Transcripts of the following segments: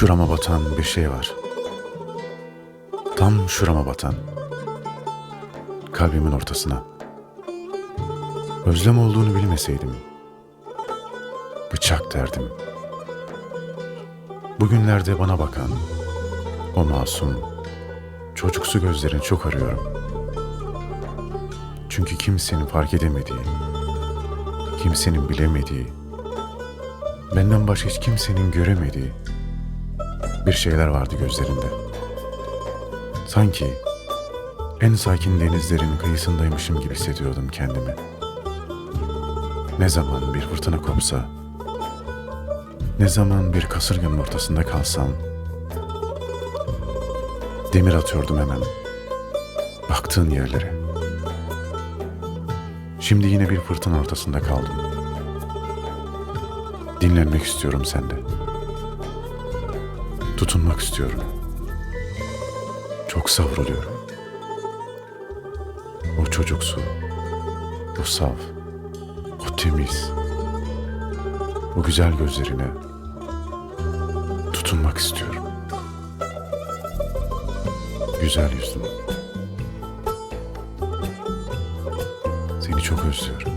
Şurama batan bir şey var. Tam şurama batan. Kalbimin ortasına. Özlem olduğunu bilmeseydim. Bıçak derdim. Bugünlerde bana bakan, o masum, çocuksu gözlerini çok arıyorum. Çünkü kimsenin fark edemediği, kimsenin bilemediği, benden başka hiç kimsenin göremediği bir şeyler vardı gözlerinde. Sanki en sakin denizlerin kıyısındaymışım gibi hissediyordum kendimi. Ne zaman bir fırtına kopsa, ne zaman bir kasırganın ortasında kalsam, demir atıyordum hemen. Baktığın yerlere. Şimdi yine bir fırtına ortasında kaldım. Dinlenmek istiyorum sende. Tutunmak istiyorum. Çok savruluyorum. O çocuksu, o saf, o temiz, o güzel gözlerine tutunmak istiyorum. Güzel yüzlüm. Çok özlüyorum.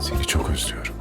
Seni çok özlüyorum.